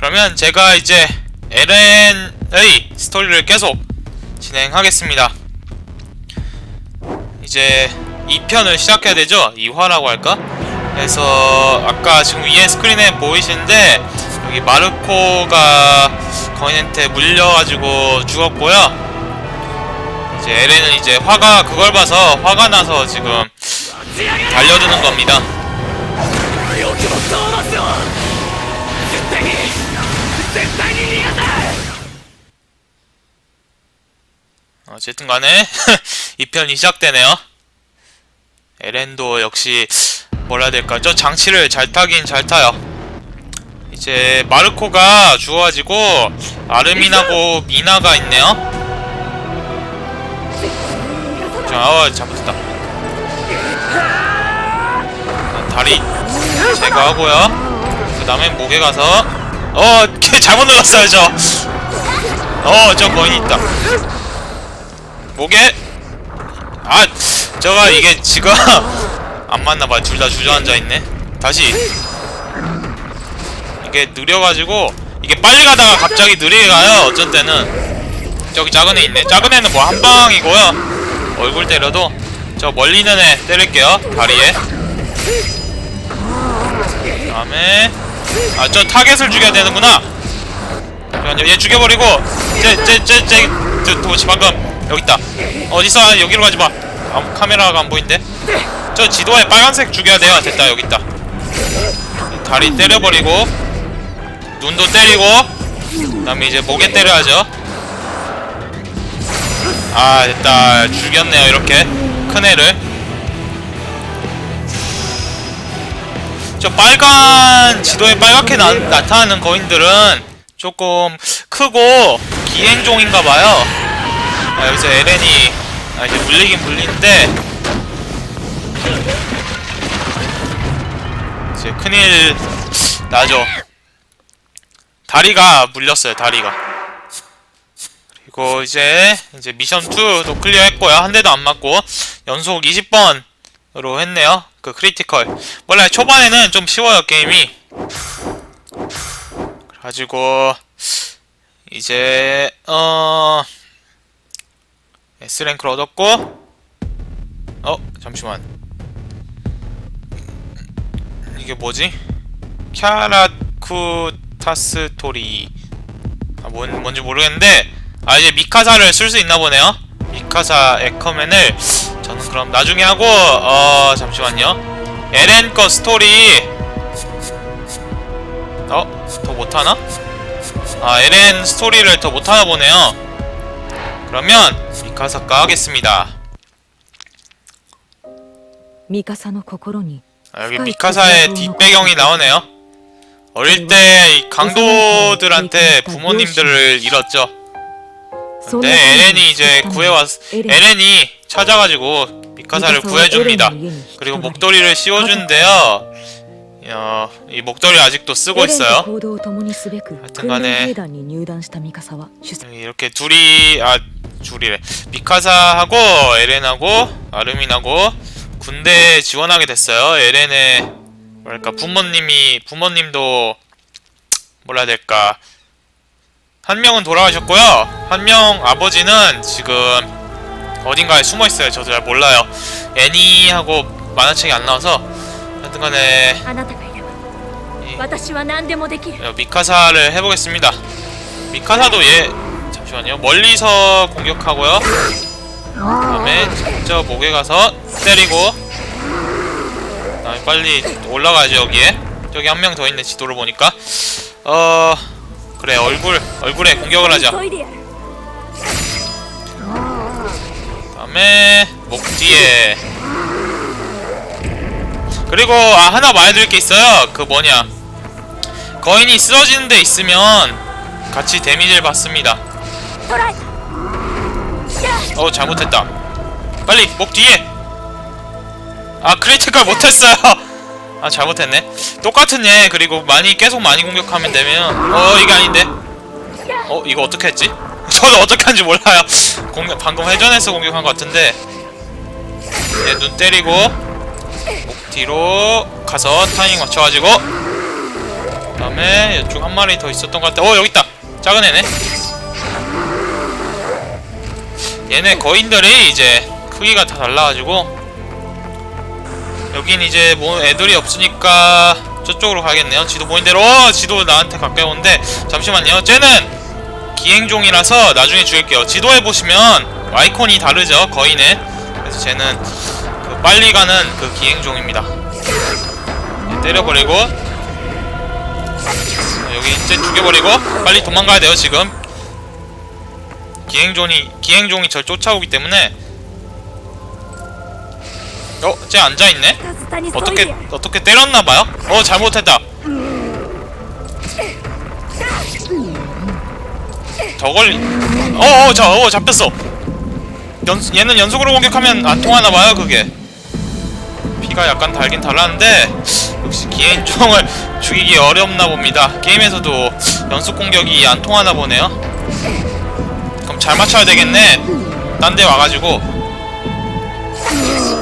그러면 제가 이제 LN의 스토리를 계속 진행하겠습니다. 이제 2편을 시작해야 되죠? 2화라고 할까? 그래서 아까 지금 위에 스크린에 보이시는데 여기 마르코가 거인한테 물려가지고 죽었고요. 이제 LN은 이제 화가 그걸 봐서 화가 나서 지금 달려드는 겁니다. 어쨌든 간에 2편이 시작되네요. 에렌도 역시 뭐라 해야 될까 저 장치를 잘 타긴 잘 타요. 이제 마르코가 죽어가지고 아르민하고 미나가 있네요. 자, 아, 잘못했다. 다리 제거하고요. 그 다음에 목에 가서 어, 걔 잘못 눌렀어요 저. 어, 저 거인이 있다. 목에 아 저가 이게 지가 안 맞나봐. 둘 다 주저앉아 있네. 다시. 이게 느려가지고 이게 빨리 가다가 갑자기 느리게 가요 어쩐 때는. 저기 작은 애 있네. 작은 애는 뭐 한 방이고요. 얼굴 때려도. 저 멀리 있는 애 때릴게요 다리에. 다음에 아 저 타겟을 죽여야 되는구나. 얘 죽여버리고 쟤쟤쟤쟤 도대체 방금 여기 있다. 어디서 아, 여기로 가지 마. 아, 카메라가 안 보인대. 저 지도에 빨간색 죽여야 돼요. 됐다. 여기 있다. 다리 때려버리고 눈도 때리고 그다음에 이제 목에 때려야죠. 아 됐다. 죽였네요. 이렇게 큰 애를. 저 빨간 지도에 빨갛게 나, 나타나는 거인들은 조금 크고 기행종인가봐요. 아, 여기서 에렌이 아, 이제 물리긴 물리는데 이제 큰일 나죠. 다리가 물렸어요. 다리가. 그리고 이제 이제 미션 2도 클리어 했고요. 한 대도 안 맞고 연속 20번으로 했네요. 그 크리티컬. 원래 초반에는 좀 쉬워요 게임이. 그래가지고 이제 어. S랭크를 얻었고 어? 잠시만 이게 뭐지? 캬라쿠타스토리 아, 뭔, 뭔지 모르겠는데 아 이제 미카사를 쓸 수 있나 보네요 미카사 에커맨을 저는 그럼 나중에 하고 어 잠시만요 에렌 거 스토리 어? 더 못하나? 아 에렌 스토리를 더 못하나 보네요 그러면 가서 까겠습니다. 미카사의 마음에 아, 여기 미카사의 뒷배경이 나오네요. 어릴 때 강도들한테 부모님들을 그 잃었죠. 근데 에렌이 이제 구해왔, 에렌이 찾아가지고 미카사를 구해줍니다. 그리고 목도리를 씌워준대요. 야, 이 목도리 아직도 쓰고 있어요. 하여튼간에 네, 이렇게 둘이 아 둘이래 미카사하고 에렌하고 아르민하고 군대 지원하게 됐어요. 에렌의 뭐랄까 부모님이 부모님도 뭐라 해야 될까 한 명은 돌아가셨고요. 한 명 아버지는 지금 어딘가에 숨어 있어요. 저도 잘 몰라요. 애니하고 만화책이 안 나와서 하여튼간에 あなたがいれば 이 私は何でもできる 어, 미카사를 해보겠습니다. 미카사도 얘 잠시만요. 멀리서 공격하고요. 그다음에 저 목에 가서 때리고. 그다음에 빨리 올라가야죠 여기에. 저기 한 명 더 있네 지도를 보니까. 어 그래 얼굴 얼굴에 공격을 하자. 急いでやる 그다음에 목 뒤에. 그리고 아, 하나 말해드릴 게 있어요. 그 뭐냐 거인이 쓰러지는 데 있으면 같이 데미지를 받습니다. 어 잘못했다. 빨리 목 뒤에. 아 크리티컬 못했어요. 아 잘못했네. 똑같은 애 그리고 많이 계속 많이 공격하면 되면 어 이게 아닌데. 어 이거 어떻게 했지? 저도 어떻게 한지 몰라요. 공격 방금 회전해서 공격한 것 같은데. 얘눈 때리고 뒤로 가서 타이밍 맞춰가지고 그 다음에 이쪽 한 마리 더 있었던 것 같아. 어 여기 있다. 작은 애네. 얘네 거인들이 이제 크기가 다 달라가지고 여긴 이제 뭐 애들이 없으니까 저쪽으로 가겠네요. 지도 보인 대로. 어 지도 나한테 가까이 오는데 잠시만요. 쟤는 기행종이라서 나중에 죽일게요. 지도에 보시면 아이콘이 다르죠 거인은 그래서 쟤는 그 빨리 가는 그 기행종입니다 네, 때려버리고 여기 이제 죽여버리고 빨리 도망가야 돼요 지금 기행종이 기행종이 절 쫓아오기 때문에 어? 쟤 앉아있네? 어떻게 어떻게 때렸나봐요? 어 잘못했다 저걸 어어 저 어, 잡혔어 연, 얘는 연속으로 공격하면 안 통하나봐요 그게 피가 약간 달긴 달랐는데 역시 기행종을 죽이기 어렵나 봅니다. 게임에서도 연속 공격이 안 통하나 보네요. 그럼 잘 맞춰야 되겠네. 딴 데 와가지고.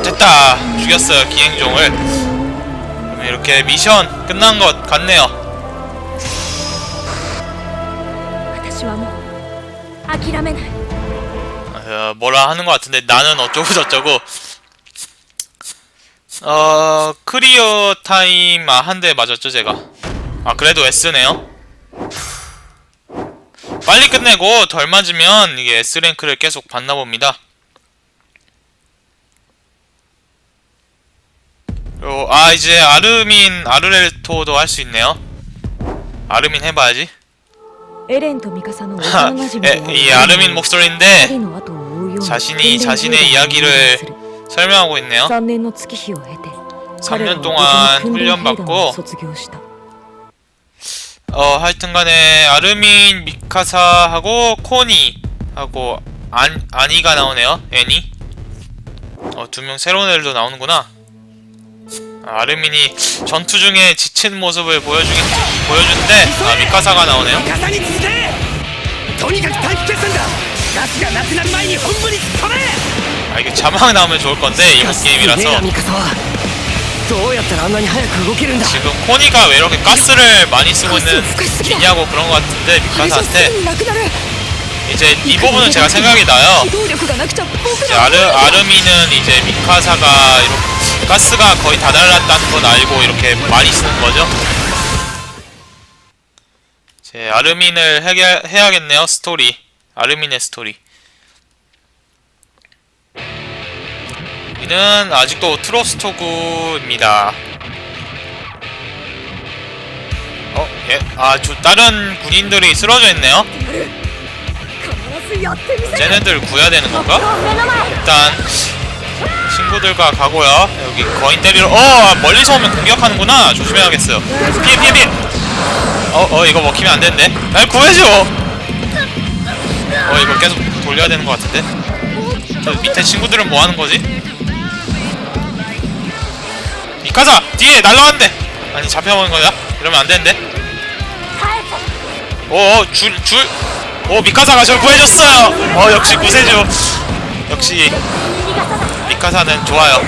됐다. 죽였어요 기행종을. 이렇게 미션 끝난 것 같네요. 어, 뭐라 하는 것 같은데 나는 어쩌고 저쩌고. 어... 크리어 타임... 아, 한 대 맞았죠, 제가. 아, 그래도 S네요. 빨리 끝내고 덜 맞으면 이게 S랭크를 계속 받나 봅니다. 요, 아, 이제 아르민, 아르렐토도 할 수 있네요. 아르민 해봐야지. 이 아르민 목소리인데 자신이 자신의 이야기를 설명하고 있네요 3年の月日を経て 3년 彼 동안 は無事に訓練兵団 훈련받고 を卒業した 어 하여튼간에 아르민 미카사하고 코니하고 안 아니가 나오네요 애니 어두 명 새로운 애들도 나오는구나 아, 아르민이 전투 중에 지친 모습을 보여주긴 보여주는데 아 미카사가 나오네요 味方に続けとにかく短期決戦だ ガスがなくなる前に本部に突っ込め 아 이게 자막 나오면 좋을 건데 이번 게임이라서 ミカサはどうやったらあんなに早く動けるんだ 지금 코니가 왜 이렇게 가스를 많이 쓰고 있는 있냐고 그런 것 같은데 미카사한테 なくなる 이제 이 부분은 제가 생각이 나요 機動力がなくちゃ僕 이제 아르, 아르미는 이제 미카사가 이렇게 가스가 거의 다 달랐다는 건 알고 이렇게 많이 쓰는 거죠. 이제 아르민을 해결, 해야겠네요, 스토리. 아르미네 스토리 이는 아직도 트로스토구입니다 어? 예? 아, 저 다른 군인들이 쓰러져 있네요? 쟤네들 구해야 되는 건가? 일단 친구들과 가고요 여기 거인 때리러 어! 아, 멀리서 오면 공격하는구나 조심해야겠어요 피해 피해 피해 어, 어 이거 먹히면 안 되는데 날 구해줘! 돌려야 되는 것 같은데? 저 밑에 친구들은 뭐 하는 거지? 미카사! 뒤에 날라왔는데! 아니 잡혀먹는 거야? 이러면 안 되는데? 오, 어, 줄, 줄! 오, 미카사가 절 구해줬어요! 어, 역시 구세주! 역시 미카사는 좋아요.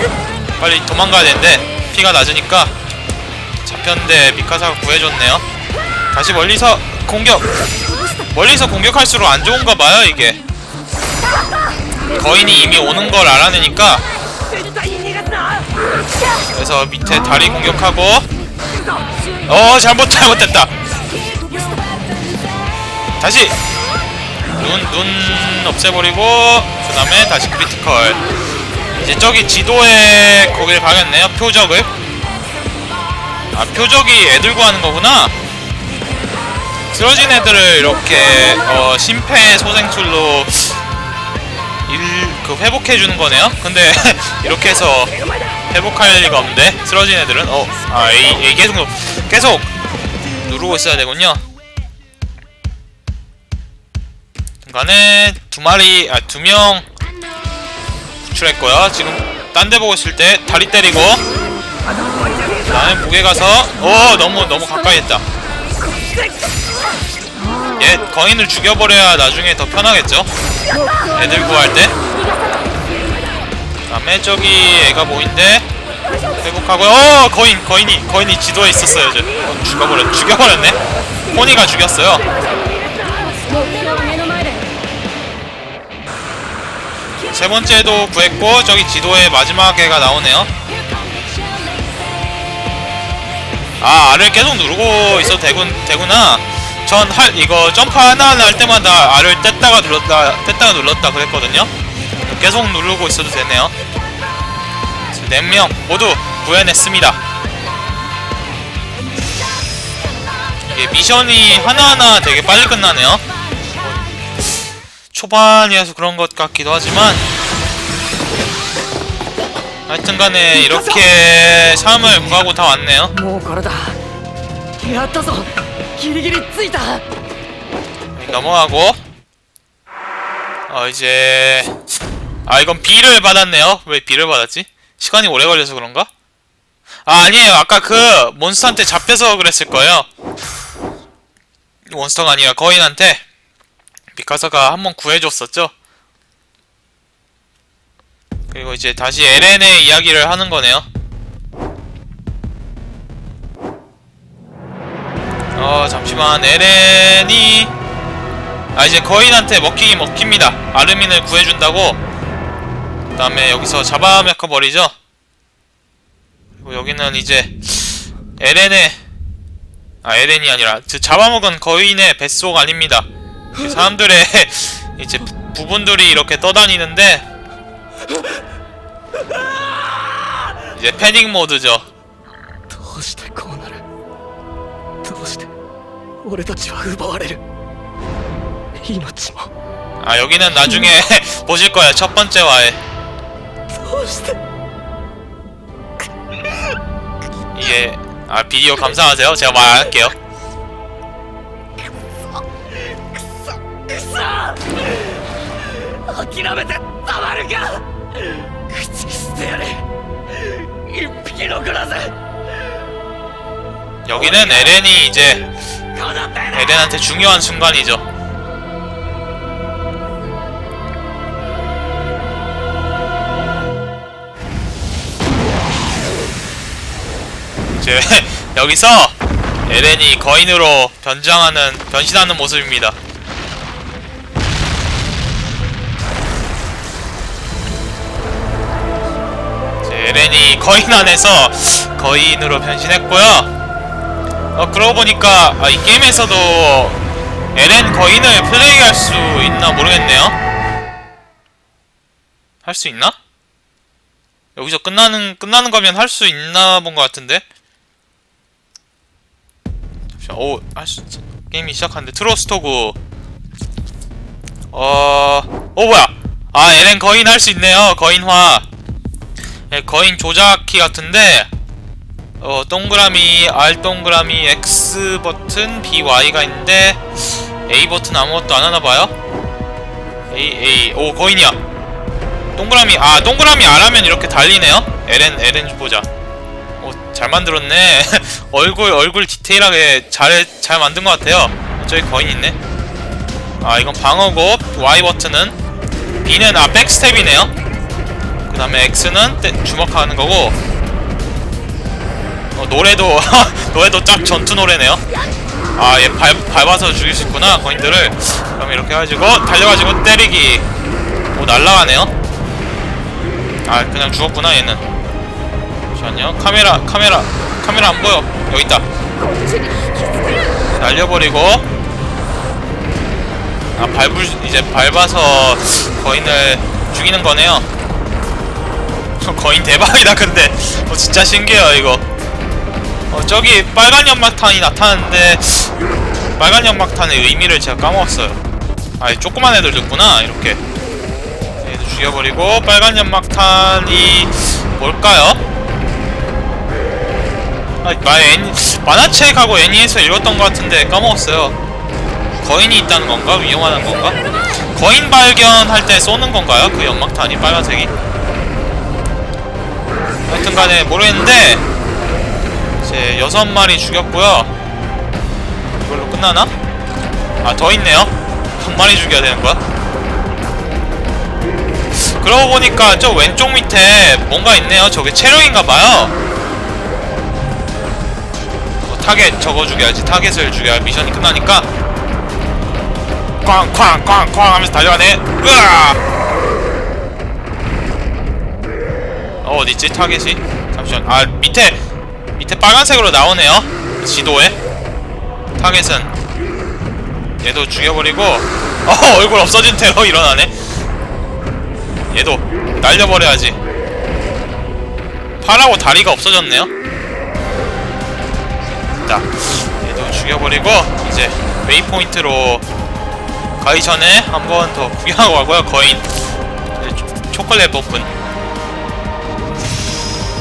빨리 도망가야 되는데 피가 낮으니까 잡혔는데 미카사가 구해줬네요. 다시 멀리서 공격! 멀리서 공격할수록 안 좋은가 봐요, 이게. 거인이 이미 오는 걸 알아내니까 그래서 밑에 다리 공격하고. 어 잘못 잘못됐다. 다시. 눈 눈 없애버리고 그 다음에 다시 크리티컬. 이제 저기 지도에 거길 박였네요 표적을. 아 표적이 애들 구하는 거구나. 쓰러진 애들을 이렇게 어, 심폐소생술로 일 그 회복해 주는 거네요. 근데 이렇게 해서 회복할 리가 없는데 쓰러진 애들은 어아 A, A 계속 누- 계속 누르고 있어야 되군요. 중간에 두 마리 아 두 명 구출했고요. 지금 딴 데 보고 있을 때 다리 때리고 그다음에 무게 가서 오 너무 너무 가까이 했다. 얘 거인을 죽여버려야 나중에 더 편하겠죠? 애들 구할 때? 다음에 저기 애가 보인데 회복하고요. 어 거인 거인이 거인이 지도에 있었어요 이제. 어, 죽어버려 죽여버렸네? 코니가 죽였어요. 세 번째도 구했고 저기 지도에 마지막 애가 나오네요. 아 R을 계속 누르고 있어도 되군, 되구나. 전 할 이거 점프 하나하나 할 때마다 R을 뗐다가 눌렀다 뗐다가 눌렀다 그랬거든요. 계속 누르고 있어도 되네요. 4명 모두 구해냈습니다. 이게 미션이 하나하나 되게 빨리 끝나네요. 초반이어서 그런 것 같기도 하지만 하여튼 간에 이렇게 삶을 구하고 다 왔네요 もうこれだやったぞギリギリついた 넘어가고 어 이제 아 이건 B를 받았네요 왜 B를 받았지? 시간이 오래 걸려서 그런가? 아 아니에요 아까 그 몬스터한테 잡혀서 그랬을 거예요 몬스터가 아니라 거인한테 미카사가 한번 구해줬었죠 그리고 이제 다시 LN의 이야기를 하는 거네요 어 잠시만 LN이. 아 이제 거인한테 먹히긴 먹힙니다. 아르민을 구해준다고. 그 다음에 여기서 잡아먹혀 버리죠. 그리고 여기는 이제 에렌의 아 에렌이 아니라 그 잡아먹은 거인의 뱃속 아닙니다. 그 사람들의 이제 부- 부분들이 이렇게 떠다니는데 이제 패닉 모드죠 俺たちは奪われる命も 아 여기는 나중에 보실 거예요 첫 번째 화에 どうして 이게 아 비디오 감상하세요 제가 말 안 할게요 くそ諦めてたまるか口にしてやれ一匹残らず 여기는 에렌이 이제 この手で 에렌한테 중요한 순간이죠. 이제 여기서 에렌이 거인으로 변장하는 변신하는 모습입니다. 에렌이 거인 안에서 거인으로 변신했고요. 어 그러고 보니까 아, 이 게임에서도 LN 거인을 플레이할 수 있나 모르겠네요. 할 수 있나? 여기서 끝나는 끝나는 거면 할 수 있나 본 것 같은데. 오, 할수 게임이 시작하는데 트로스토구. 어, 어 뭐야? 아 LN 거인 할 수 있네요. 거인화. 예, 거인 조작키 같은데. 어 동그라미 R 동그라미 X 버튼 B Y가 있는데 A 버튼 아무것도 안 하나 봐요? A A 오 거인이야. 동그라미 아 동그라미 R 하면 이렇게 달리네요. LN LN 보자. 오잘 만들었네. 얼굴 얼굴 디테일하게 잘잘 만든 것 같아요. 저기 거인 있네. 아 이건 방어고 Y 버튼은 B는 아 백스텝이네요. 그 다음에 X는 떼- 주먹하는 거고 어, 노래도 노래도 쫙 전투 노래네요. 아, 얘 밟, 밟아서 죽일 수 있구나 거인들을. 그럼 이렇게 해가지고 달려가지고 때리기. 오 날라가네요. 아, 그냥 죽었구나 얘는. 잠시만요. 카메라, 카메라, 카메라 안 보여. 여기 있다. 날려버리고. 아, 밟을 수- 이제 밟아서 거인을 죽이는 거네요. 거인 대박이다 근데. 어, 진짜 신기해요 이거. 어, 저기 빨간 연막탄이 나타났는데 빨간 연막탄의 의미를 제가 까먹었어요. 아, 이 조그만 애들 줬구나. 이렇게 얘도 죽여버리고 빨간 연막탄이 뭘까요? 아, 마 애니, 만화책하고 애니에서 읽었던 것 같은데 까먹었어요. 거인이 있다는 건가? 위험하다는 건가? 거인 발견할 때 쏘는 건가요? 그 연막탄이 빨간색이? 하여튼 간에 모르겠는데 이 제 여섯 마리 죽였고요. 이걸로 끝나나? 아 더 있네요. 한 마리 죽여야 되는 거야? 그러고 보니까 저 왼쪽 밑에 뭔가 있네요. 저게 체력인가 봐요. 어, 타겟 적어 죽여야지 타겟을 죽여야 미션이 끝나니까 쾅쾅쾅쾅 하면서 달려가네 으아 어 어딨지 타겟이 잠시만 아 밑에 밑에 빨간색으로 나오네요. 지도에. 타겟은. 얘도 죽여버리고. 어 얼굴 없어진 테러 일어나네. 얘도 날려버려야지. 팔하고 다리가 없어졌네요. 자 얘도 죽여버리고 이제 웨이포인트로 가기 전에 한 번 더 구경하고 가고요 거인. 초콜릿 버픈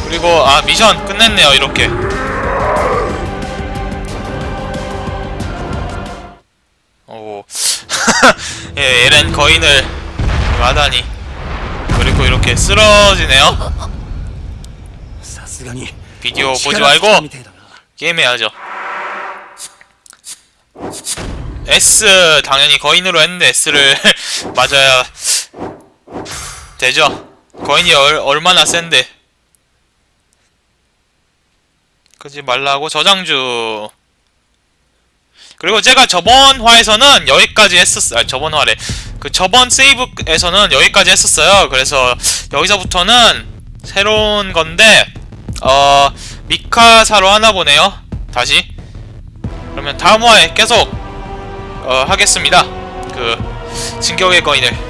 그리고 아 미션 끝냈네요 이렇게. 오 예, 에렌 거인을 마다니. 그리고 이렇게 쓰러지네요. 비디오 보지 말고 게임 해야죠. S 당연히 거인으로 했는데 S를 맞아야 되죠. 거인이 얼, 얼마나 센데. 그지 말라고 저장주 그리고 제가 저번 화에서는 여기까지 했었어요. 아, 저번 화래. 그 저번 세이브에서는 여기까지 했었어요. 그래서 여기서부터는 새로운 건데 어 미카사로 하나 보네요. 다시. 그러면 다음 화에 계속 어 하겠습니다. 그 진격의 거인을